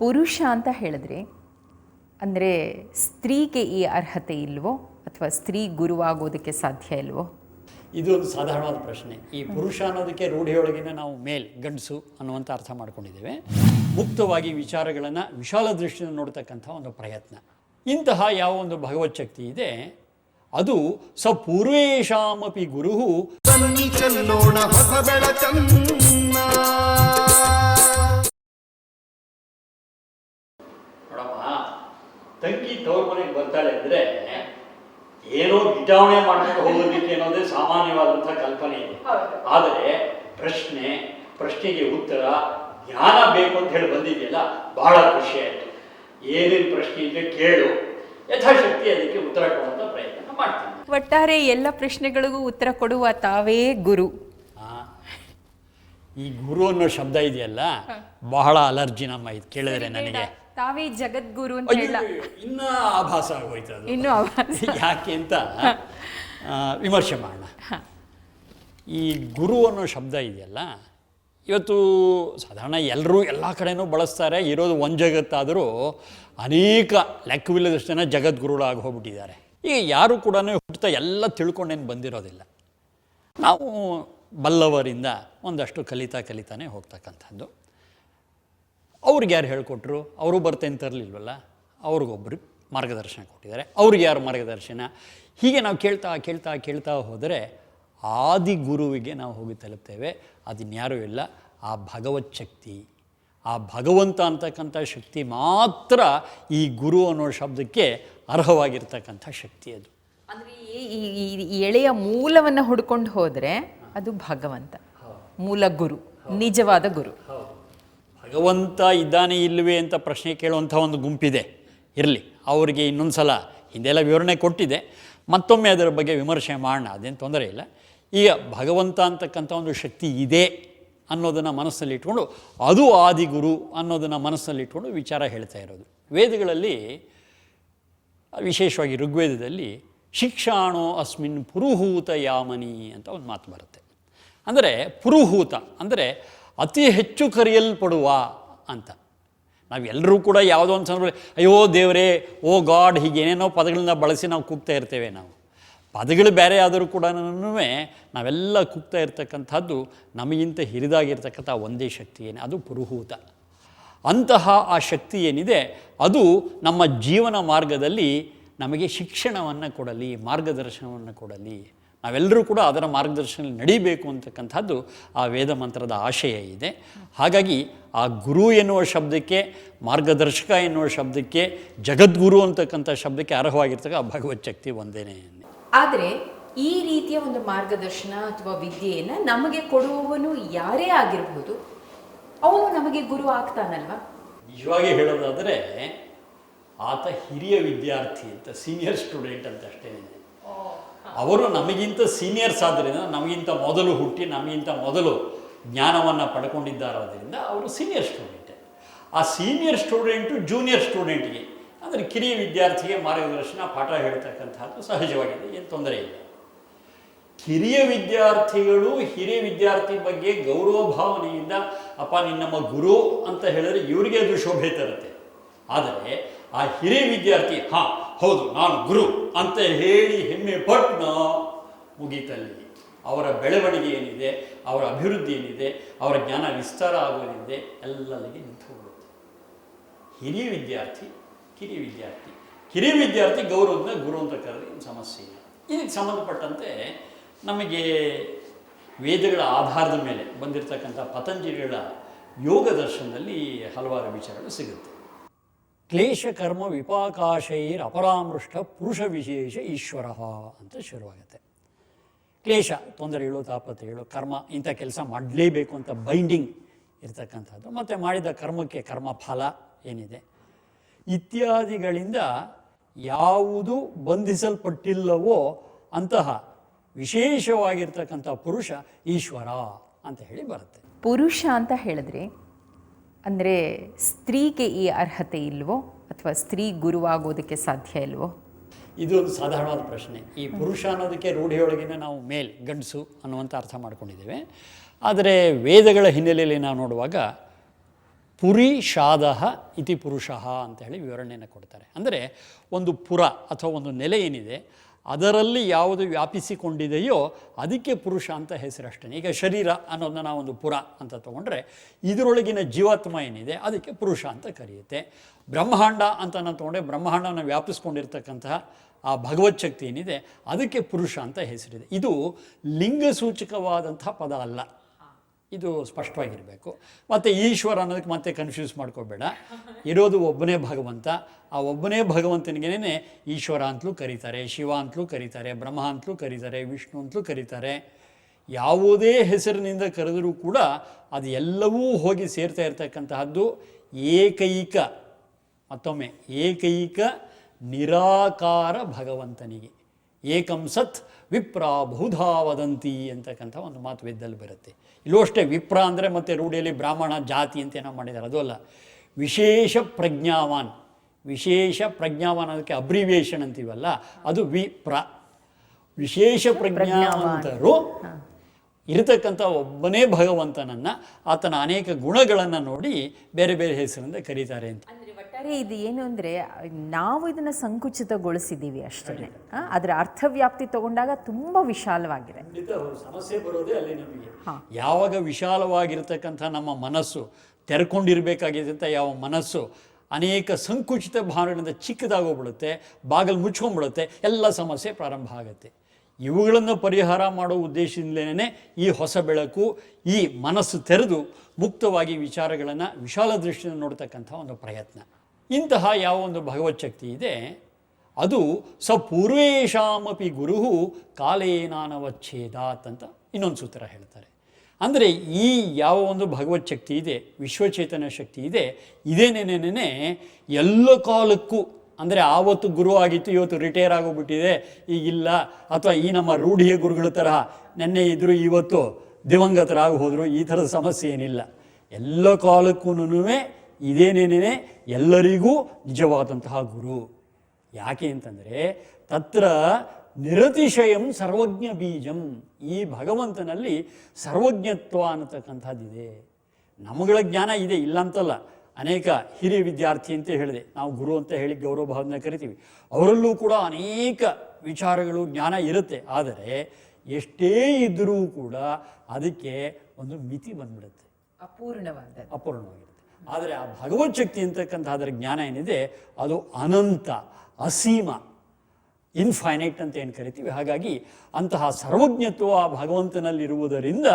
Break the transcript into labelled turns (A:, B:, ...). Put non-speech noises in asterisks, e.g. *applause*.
A: ಪುರುಷ ಅಂತ ಹೇಳಿದ್ರೆ ಅಂದರೆ ಸ್ತ್ರೀಗೆ ಈ ಅರ್ಹತೆ ಇಲ್ವೋ ಅಥವಾ ಸ್ತ್ರೀ ಗುರುವಾಗೋದಕ್ಕೆ ಸಾಧ್ಯ ಇಲ್ವೋ?
B: ಇದು ಒಂದು ಸಾಧಾರಣವಾದ ಪ್ರಶ್ನೆ. ಈ ಪುರುಷ ಅನ್ನೋದಕ್ಕೆ ರೂಢಿಯೊಳಗಿನ ನಾವು ಮೇಲ್ ಗಂಡಸು ಅನ್ನುವಂಥ ಅರ್ಥ ಮಾಡ್ಕೊಂಡಿದ್ದೇವೆ. ಮುಕ್ತವಾಗಿ ವಿಚಾರಗಳನ್ನು ವಿಶಾಲ ದೃಷ್ಟಿಯಿಂದ ನೋಡ್ತಕ್ಕಂಥ ಒಂದು ಪ್ರಯತ್ನ. ಇಂತಹ ಯಾವ ಒಂದು ಭಗವತ್ ಶಕ್ತಿ ಇದೆ ಅದು ಸ ಪೂರ್ವೇಶಾಮಪಿ ಗುರು ತಂಗಿ ತವ್ರ ಮನೆಗೆ ಬರ್ತಾಳೆ ಅಂದರೆ ಏನೋ ಗಿಟಾವಣೆ ಮಾಡ್ಕೊಂಡು ಹೋಗೋದಕ್ಕೆ ಅನ್ನೋದೇ ಸಾಮಾನ್ಯವಾದಂಥ ಕಲ್ಪನೆ ಇದೆ. ಆದರೆ ಪ್ರಶ್ನೆ ಪ್ರಶ್ನೆಗೆ ಉತ್ತರ ಜ್ಞಾನ ಬೇಕು ಅಂತ ಹೇಳಿ ಬಂದಿದೆಯಲ್ಲ ಬಹಳ ಖುಷಿ ಆಯಿತು. ಏನೇನು ಪ್ರಶ್ನೆ ಇದ್ರೆ ಕೇಳು. ಯಥಾಶಕ್ತಿ ಅದಕ್ಕೆ ಉತ್ತರ ಕೊಡುವಂಥ ಪ್ರಯತ್ನ ಮಾಡ್ತೀನಿ.
A: ಒಟ್ಟಾರೆ ಎಲ್ಲ ಪ್ರಶ್ನೆಗಳಿಗೂ ಉತ್ತರ ಕೊಡುವ ತಾವೇ ಗುರು.
B: ಆ, ಈ ಗುರು ಅನ್ನೋ ಶಬ್ದ ಇದೆಯಲ್ಲ ಬಹಳ ಅಲರ್ಜಿ ನಮ್ಮ ಇದು ಕೇಳಿದ್ರೆ ನನಗೆ.
A: ತಾವೇ ಜಗದ್ಗುರು ಅಂತ ಹೇಳ.
B: ಇನ್ನ ಆಭಾಸ ಆಗೋಯ್ತು ಅದು.
A: ಇನ್ನು ಆಭಾಸ. *laughs*
B: ಯಾಕೆ ಅಂತ ವಿಮರ್ಶೆ ಮಾಡೋಣ. ಈ ಗುರು ಅನ್ನೋ ಶಬ್ದ ಇದೆಯಲ್ಲ ಇವತ್ತು ಸಾಧಾರಣ ಎಲ್ಲರೂ ಎಲ್ಲ ಕಡೆನೂ ಬಳಸ್ತಾರೆ ಇರೋದು ಒಂದು ಜಗತ್ತಾದರೂ ಅನೇಕ ಲೆಕ್ಕವಿಲ್ಲದಷ್ಟು ಜನ ಜಗದ್ಗುರುಗಳಾಗಿ ಹೋಗ್ಬಿಟ್ಟಿದ್ದಾರೆ. ಈಗ ಯಾರು ಕೂಡ ಹುಟ್ಟುತ್ತಾ ಎಲ್ಲ ತಿಳ್ಕೊಂಡೇನು ಬಂದಿರೋದಿಲ್ಲ. ನಾವು ಬಲ್ಲವರಿಂದ ಒಂದಷ್ಟು ಕಲಿತಾ ಕಲಿತಾನೆ ಹೋಗ್ತಕ್ಕಂಥದ್ದು. ಅವ್ರಿಗೆ ಯಾರು ಹೇಳಿಕೊಟ್ರು? ಅವರು ಬರ್ತೇನೆ ತರಲಿಲ್ವಲ್ಲ ಅವ್ರಿಗೊಬ್ಬರು ಮಾರ್ಗದರ್ಶನ ಕೊಟ್ಟಿದ್ದಾರೆ. ಅವ್ರಿಗೆ ಯಾರು ಮಾರ್ಗದರ್ಶನ? ಹೀಗೆ ನಾವು ಕೇಳ್ತಾ ಕೇಳ್ತಾ ಕೇಳ್ತಾ ಹೋದರೆ ಆದಿ ಗುರುವಿಗೆ ನಾವು ಹೋಗಿ ತಲುಪ್ತೇವೆ. ಅದಿನ್ಯಾರೂ ಇಲ್ಲ. ಆ ಭಗವತ್ ಶಕ್ತಿ. ಆ ಭಗವಂತ ಅಂತಕ್ಕಂಥ ಶಕ್ತಿ ಮಾತ್ರ ಈ ಗುರು ಅನ್ನೋ ಶಬ್ದಕ್ಕೆ ಅರ್ಹವಾಗಿರ್ತಕ್ಕಂಥ ಶಕ್ತಿ ಅದು.
A: ಅಂದರೆ ಈ- ಎಳೆಯ ಮೂಲವನ್ನು ಹುಡ್ಕೊಂಡು ಹೋದರೆ ಅದು ಭಗವಂತ. ಮೂಲ ಗುರು. ನಿಜವಾದ ಗುರು.
B: ಭಗವಂತ ಇದ್ದಾನೆ ಇಲ್ಲವೇ ಅಂತ ಪ್ರಶ್ನೆ ಕೇಳುವಂಥ ಒಂದು ಗುಂಪಿದೆ. ಇರಲಿ, ಅವರಿಗೆ ಇನ್ನೊಂದು ಸಲ ಹಿಂದೆಲ್ಲ ವಿವರಣೆ ಕೊಟ್ಟಿದೆ. ಮತ್ತೊಮ್ಮೆ ಅದರ ಬಗ್ಗೆ ವಿಮರ್ಶೆ ಮಾಡೋಣ, ಅದೇನು ತೊಂದರೆ ಇಲ್ಲ. ಈಗ ಭಗವಂತ ಅಂತಕ್ಕಂಥ ಒಂದು ಶಕ್ತಿ ಇದೆ ಅನ್ನೋದನ್ನು ಮನಸ್ಸಲ್ಲಿ ಇಟ್ಕೊಂಡು, ಅದು ಆದಿಗುರು ಅನ್ನೋದನ್ನು ಮನಸ್ಸಲ್ಲಿ ಇಟ್ಕೊಂಡು ವಿಚಾರ ಹೇಳ್ತಾ ಇರೋದು. ವೇದಗಳಲ್ಲಿ, ವಿಶೇಷವಾಗಿ ಋಗ್ವೇದದಲ್ಲಿ, ಶಿಕ್ಷಾಣೋ ಅಸ್ಮಿನ್ ಪುರುಹೂತ ಯಾಮನಿ ಅಂತ ಒಂದು ಮಾತು ಬರುತ್ತೆ. ಅಂದರೆ ಪುರುಹೂತ, ಅಂದರೆ ಅತಿ ಹೆಚ್ಚು ಕರೆಯಲ್ಪಡುವ ಅಂತ. ನಾವೆಲ್ಲರೂ ಕೂಡ ಯಾವುದೋ ಒಂದು ಸಂದರ್ಭದಲ್ಲಿ ಅಯ್ಯೋ ದೇವರೇ, ಓ ಗಾಡ್, ಹೀಗೆ ಏನೇನೋ ಪದಗಳನ್ನ ಬಳಸಿ ನಾವು ಕೂಗ್ತಾ ಇರ್ತೇವೆ ನಾವು. ಪದಗಳು ಬೇರೆ ಆದರೂ ಕೂಡ ನಾವೆಲ್ಲ ಕೂಗ್ತಾ ಇರ್ತಕ್ಕಂಥದ್ದು ನಮಗಿಂತ ಹಿರಿದಾಗಿರ್ತಕ್ಕಂಥ ಒಂದೇ ಶಕ್ತಿ ಏನೇ, ಅದು ಪುರುಹೂತ. ಅಂತಹ ಆ ಶಕ್ತಿ ಏನಿದೆ, ಅದು ನಮ್ಮ ಜೀವನ ಮಾರ್ಗದಲ್ಲಿ ನಮಗೆ ಶಿಕ್ಷಣವನ್ನು ಕೊಡಲಿ, ಮಾರ್ಗದರ್ಶನವನ್ನು ಕೊಡಲಿ. ನಾವೆಲ್ಲರೂ ಕೂಡ ಅದರ ಮಾರ್ಗದರ್ಶನದಲ್ಲಿ ನಡೀಬೇಕು ಅಂತಕ್ಕಂಥದ್ದು ಆ ವೇದ ಮಂತ್ರದ ಆಶಯ ಇದೆ. ಹಾಗಾಗಿ ಆ ಗುರು ಎನ್ನುವ ಶಬ್ದಕ್ಕೆ ಮಾರ್ಗದರ್ಶಕ ಎನ್ನುವ ಶಬ್ದಕ್ಕೆ ಜಗದ್ಗುರು ಅಂತಕ್ಕಂಥ ಶಬ್ದಕ್ಕೆ ಅರ್ಹವಾಗಿರ್ತಕ್ಕ ಆ ಭಗವತ್ ಶಕ್ತಿ ಒಂದೇನೇ.
A: ಆದರೆ ಈ ರೀತಿಯ ಒಂದು ಮಾರ್ಗದರ್ಶನ ಅಥವಾ ವಿದ್ಯೆಯನ್ನು ನಮಗೆ ಕೊಡುವವನು ಯಾರೇ ಆಗಿರಬಹುದು ಅವನು ನಮಗೆ ಗುರು ಆಗ್ತಾನಲ್ವ?
B: ನಿಜವಾಗಿ ಹೇಳೋದಾದರೆ ಆತ ಹಿರಿಯ ವಿದ್ಯಾರ್ಥಿ ಅಂತ ಸೀನಿಯರ್ ಸ್ಟೂಡೆಂಟ್ ಅಂತ ಅಷ್ಟೇ ಅವರು ನಮಗಿಂತ ಸೀನಿಯರ್ಸ್ ಆದ್ದರಿಂದ ನಮಗಿಂತ ಮೊದಲು ಹುಟ್ಟಿ, ನಮಗಿಂತ ಮೊದಲು ಜ್ಞಾನವನ್ನು ಪಡ್ಕೊಂಡಿದ್ದಾರೋದ್ರಿಂದ ಅವರು ಸೀನಿಯರ್ ಸ್ಟೂಡೆಂಟ್ ಆ ಸೀನಿಯರ್ ಸ್ಟೂಡೆಂಟು ಜೂನಿಯರ್ ಸ್ಟೂಡೆಂಟ್ಗೆ ಅಂದರೆ ಕಿರಿಯ ವಿದ್ಯಾರ್ಥಿಗೆ ಮಾರ್ಗದರ್ಶನ, ಪಾಠ ಹೇಳ್ತಕ್ಕಂಥದ್ದು ಸಹಜವಾಗಿದೆ, ಏನು ತೊಂದರೆ ಇಲ್ಲ. ಕಿರಿಯ ವಿದ್ಯಾರ್ಥಿಗಳು ಹಿರಿಯ ವಿದ್ಯಾರ್ಥಿ ಬಗ್ಗೆ ಗೌರವ ಭಾವನೆಯಿಂದ, ಅಪ್ಪ ನಿನ್ನಮ್ಮ ಗುರು ಅಂತ ಹೇಳಿದ್ರೆ ಇವರಿಗೆ ಅದು ಶೋಭೆ ತರುತ್ತೆ. ಆದರೆ ಆ ಹಿರಿಯ ವಿದ್ಯಾರ್ಥಿ, ಹಾಂ ಹೌದು, ನಾನು ಗುರು ಅಂತ ಹೇಳಿ ಹೆಮ್ಮೆ ಪಟ್ಟು ಮುಗೀತಲ್ಲಿ. ಅವರ ಬೆಳವಣಿಗೆ ಏನಿದೆ, ಅವರ ಅಭಿವೃದ್ಧಿ ಏನಿದೆ, ಅವರ ಜ್ಞಾನ ವಿಸ್ತಾರ ಆಗೋದಿದೆ, ಎಲ್ಲಲ್ಲಿಗೆ ನಿಂತು ಹೋಗುತ್ತೆ. ಹಿರಿಯ ವಿದ್ಯಾರ್ಥಿ, ಕಿರಿಯ ವಿದ್ಯಾರ್ಥಿ. ಕಿರಿಯ ವಿದ್ಯಾರ್ಥಿ ಗೌರವದ ಗುರು ಅಂತ ಕರೆದ್ರೆ ಸಮಸ್ಯೆ ಇಲ್ಲ. ಇದಕ್ಕೆ ಸಂಬಂಧಪಟ್ಟಂತೆ ನಮಗೆ ವೇದಗಳ ಆಧಾರದ ಮೇಲೆ ಬಂದಿರತಕ್ಕಂಥ ಪತಂಜಲಿಗಳ ಯೋಗ ದರ್ಶನದಲ್ಲಿ ಹಲವಾರು ವಿಚಾರಗಳು ಸಿಗುತ್ತೆ. ಕ್ಲೇಶ ಕರ್ಮ ವಿಪಾಕಾಶೈರ್ ಅಪರಾಮೃಷ್ಟ ಪುರುಷ ವಿಶೇಷ ಈಶ್ವರ ಅಂತ ಶುರುವಾಗುತ್ತೆ. ಕ್ಲೇಶ ತೊಂದರೆಗಳು ತಾಪತ್ರೆಗಳು ಕರ್ಮ, ಇಂಥ ಕೆಲಸ ಮಾಡಲೇಬೇಕು ಅಂತ ಬೈಂಡಿಂಗ್ ಇರ್ತಕ್ಕಂಥದ್ದು. ಮತ್ತು ಮಾಡಿದ ಕರ್ಮಕ್ಕೆ ಕರ್ಮ ಫಲ ಏನಿದೆ? ಇತ್ಯಾದಿಗಳಿಂದ ಯಾವುದು ಬಂಧಿಸಲ್ಪಟ್ಟಿಲ್ಲವೋ ಅಂತಹ ವಿಶೇಷವಾಗಿರ್ತಕ್ಕಂಥ ಪುರುಷ ಈಶ್ವರ ಅಂತ ಹೇಳಿ ಬರುತ್ತೆ.
A: ಪುರುಷ ಅಂತ ಹೇಳಿದ್ರೆ ಅಂದರೆ ಸ್ತ್ರೀಗೆ ಈ ಅರ್ಹತೆ ಇಲ್ವೋ ಅಥವಾ ಸ್ತ್ರೀ ಗುರುವಾಗೋದಕ್ಕೆ ಸಾಧ್ಯ ಇಲ್ವೋ?
B: ಇದು ಒಂದು ಸಾಧಾರಣವಾದ ಪ್ರಶ್ನೆ. ಈ ಪುರುಷ ಅನ್ನೋದಕ್ಕೆ ರೂಢಿಯೊಳಗಿನ ನಾವು ಮೇಲ್ ಗಂಡಸು ಅನ್ನುವಂಥ ಅರ್ಥ ಮಾಡ್ಕೊಂಡಿದ್ದೇವೆ. ಆದರೆ ವೇದಗಳ ಹಿನ್ನೆಲೆಯಲ್ಲಿ ನಾವು ನೋಡುವಾಗ ಪುರಿ ಶಾದಹ ಇತಿ ಪುರುಷಃ ಅಂತ ಹೇಳಿ ವಿವರಣೆಯನ್ನು ಕೊಡ್ತಾರೆ. ಅಂದರೆ ಒಂದು ಪುರ ಅಥವಾ ಒಂದು ನೆಲೆ ಏನಿದೆ ಅದರಲ್ಲಿ ಯಾವುದು ವ್ಯಾಪಿಸಿಕೊಂಡಿದೆಯೋ ಅದಕ್ಕೆ ಪುರುಷ ಅಂತ ಹೆಸರಷ್ಟೇ ಈಗ ಶರೀರ ಅನ್ನೋದನ್ನ ನಾವೊಂದು ಪುರ ಅಂತ ತಗೊಂಡ್ರೆ ಇದರೊಳಗಿನ ಜೀವಾತ್ಮ ಏನಿದೆ ಅದಕ್ಕೆ ಪುರುಷ ಅಂತ ಕರೆಯುತ್ತೆ. ಬ್ರಹ್ಮಾಂಡ ಅಂತ ನಾನು ತಗೊಂಡ್ರೆ ಬ್ರಹ್ಮಾಂಡವನ್ನು ವ್ಯಾಪಿಸ್ಕೊಂಡಿರ್ತಕ್ಕಂತಹ ಆ ಭಗವತ್ ಶಕ್ತಿ ಏನಿದೆ ಅದಕ್ಕೆ ಪುರುಷ ಅಂತ ಹೆಸರಿದೆ. ಇದು ಲಿಂಗ ಸೂಚಕವಾದಂಥ ಪದ ಅಲ್ಲ. ಇದು ಸ್ಪಷ್ಟವಾಗಿರಬೇಕು. ಮತ್ತು ಈಶ್ವರ ಅನ್ನೋದಕ್ಕೆ ಮತ್ತೆ ಕನ್ಫ್ಯೂಸ್ ಮಾಡ್ಕೋಬೇಡ. ಇರೋದು ಒಬ್ಬನೇ ಭಗವಂತ. ಆ ಒಬ್ಬನೇ ಭಗವಂತನಿಗೇನೆ ಈಶ್ವರ ಅಂತಲೂ ಕರೀತಾರೆ, ಶಿವ ಅಂತಲೂ ಕರೀತಾರೆ, ಬ್ರಹ್ಮ ಅಂತಲೂ ಕರೀತಾರೆ, ವಿಷ್ಣು ಅಂತಲೂ ಕರೀತಾರೆ. ಯಾವುದೇ ಹೆಸರಿನಿಂದ ಕರೆದರೂ ಕೂಡ ಅದು ಎಲ್ಲವೂ ಹೋಗಿ ಸೇರ್ತಾ ಇರ್ತಕ್ಕಂತಹದ್ದು ಏಕೈಕ, ಮತ್ತೊಮ್ಮೆ ಏಕೈಕ ನಿರಾಕಾರ ಭಗವಂತನಿಗೆ. ಏಕಂ ಸತ್ ವಿಪ್ರ ಬಹುಧಾ ವದಂತಿ ಅಂತಕ್ಕಂಥ ಒಂದು ಮಾತು ವೇದದಲ್ಲಿ ಬರುತ್ತೆ. ಇಲ್ಲೂ ಅಷ್ಟೇ ವಿಪ್ರ ಅಂದರೆ ಮತ್ತೆ ರೂಢಿಯಲ್ಲಿ ಬ್ರಾಹ್ಮಣ ಜಾತಿ ಅಂತ ಏನೋ ಮಾಡಿದ್ದಾರೆ ಅದು ಅಲ್ಲ. ವಿಶೇಷ ಪ್ರಜ್ಞಾವಾನ್. ವಿಶೇಷ ಪ್ರಜ್ಞಾವಾನ್ ಅದಕ್ಕೆ ಅಬ್ರಿವೇಷನ್ ಅಂತೀವಲ್ಲ? ಅದು ವಿಪ್ರ. ವಿಶೇಷ ಪ್ರಜ್ಞಾವಂತರು ಇರತಕ್ಕಂಥ ಒಬ್ಬನೇ ಭಗವಂತನನ್ನು ಆತನ ಅನೇಕ ಗುಣಗಳನ್ನು ನೋಡಿ ಬೇರೆ ಬೇರೆ ಹೆಸರಿಂದ ಕರೀತಾರೆ ಅಂತ.
C: ಒಟ್ಟಾರೆ ಇದು ಏನು ಅಂದರೆ ನಾವು ಇದನ್ನು ಸಂಕುಚಿತಗೊಳಿಸಿದ್ದೀವಿ ಅಷ್ಟೇ. ಅದರ ಅರ್ಥವ್ಯಾಪ್ತಿ ತಗೊಂಡಾಗ ತುಂಬ ವಿಶಾಲವಾಗಿದೆ.
B: ಸಮಸ್ಯೆ ಬರೋದೇ ಅಲ್ಲಿ ನಮಗೆ. ಯಾವಾಗ ವಿಶಾಲವಾಗಿರ್ತಕ್ಕಂಥ ನಮ್ಮ ಮನಸ್ಸು ತೆರೆಕೊಂಡಿರಬೇಕಾಗಿದ್ದಂಥ ಯಾವ ಮನಸ್ಸು ಅನೇಕ ಸಂಕುಚಿತ ಭಾವನೆಗಳಿಂದ ಚಿಕ್ಕದಾಗೋಗ್ಬಿಡುತ್ತೆ ಬಾಗಿಲು ಮುಚ್ಕೊಂಡ್ಬಿಡುತ್ತೆ ಎಲ್ಲ ಸಮಸ್ಯೆ ಪ್ರಾರಂಭ ಆಗುತ್ತೆ. ಇವುಗಳನ್ನು ಪರಿಹಾರ ಮಾಡೋ ಉದ್ದೇಶದಿಂದಲೇ ಈ ಹೊಸ ಬೆಳಕು ಈ ಮನಸ್ಸು ತೆರೆದು ಮುಕ್ತವಾಗಿ ವಿಚಾರಗಳನ್ನು ವಿಶಾಲ ದೃಷ್ಟಿಯಿಂದ ನೋಡ್ತಕ್ಕಂಥ ಒಂದು ಪ್ರಯತ್ನ. ಇಂತಹ ಯಾವ ಒಂದು ಭಗವತ್ ಶಕ್ತಿ ಇದೆ. ಅದು ಸ ಪೂರ್ವೇಶಾಮಪಿ ಗುರುಹು ಕಾಲೇನಾನವಚ್ಛೇದಾತ್ ಅಂತ ಇನ್ನೊಂದು ಸೂತ್ರ ಹೇಳ್ತಾರೆ. ಅಂದರೆ ಈ ಯಾವ ಒಂದು ಭಗವತ್ ಶಕ್ತಿ ಇದೆ, ವಿಶ್ವಚೇತನ ಶಕ್ತಿ ಇದೆ ಇದೇನೇನೇನೇ ಎಲ್ಲ ಕಾಲಕ್ಕೂ, ಅಂದರೆ ಆವತ್ತು ಗುರು ಆಗಿತ್ತು, ಇವತ್ತು ರಿಟೈರ್ ಆಗೋಗ್ಬಿಟ್ಟಿದೆ ಈಗಿಲ್ಲ ಅಥವಾ ಈ ನಮ್ಮ ರೂಢಿಯ ಗುರುಗಳ ತರಹ ನೆನ್ನೆ ಇದ್ದರು ಇವತ್ತು ದಿವಂಗತರಾಗಿ ಹೋದರು, ಈ ಥರದ ಸಮಸ್ಯೆ ಏನಿಲ್ಲ. ಎಲ್ಲ ಕಾಲಕ್ಕೂ ಇದೇನೇನೇ ಎಲ್ಲರಿಗೂ ನಿಜವಾದಂತಹ ಗುರು. ಯಾಕೆ ಅಂತಂದರೆ ತತ್ರ ನಿರತಿಶಯಂ ಸರ್ವಜ್ಞ ಬೀಜಂ. ಈ ಭಗವಂತನಲ್ಲಿ ಸರ್ವಜ್ಞತ್ವ ಅನ್ನತಕ್ಕಂಥದ್ದಿದೆ. ನಮಗಳ ಜ್ಞಾನ ಇದೆ ಇಲ್ಲ ಅಂತಲ್ಲ. ಅನೇಕ ಹಿರಿಯ ವಿದ್ಯಾರ್ಥಿ ಅಂತ ಹೇಳಿದೆ. ನಾವು ಗುರು ಅಂತ ಹೇಳಿ ಗೌರವ ಭಾವನೆ ಕರಿತೀವಿ. ಅವರಲ್ಲೂ ಕೂಡ ಅನೇಕ ವಿಚಾರಗಳು ಜ್ಞಾನ ಇರುತ್ತೆ. ಆದರೆ ಎಷ್ಟೇ ಇದ್ದರೂ ಕೂಡ ಅದಕ್ಕೆ ಒಂದು ಮಿತಿ ಬಂದ್ಬಿಡುತ್ತೆ.
C: ಅಪೂರ್ಣವಾದ
B: ಅಪೂರ್ಣವಾಗಿರುತ್ತೆ ಆದರೆ ಆ ಭಗವತ್ ಶಕ್ತಿ ಅಂತಕ್ಕಂಥ ಅದರ ಜ್ಞಾನ ಏನಿದೆ, ಅದು ಅನಂತ, ಅಸೀಮ ಇನ್ಫೈನೈಟ್ ಅಂತ ಏನು ಕರಿತೀವಿ? ಹಾಗಾಗಿ ಅಂತಹ ಸರ್ವಜ್ಞತ್ವ ಆ ಭಗವಂತನಲ್ಲಿರುವುದರಿಂದ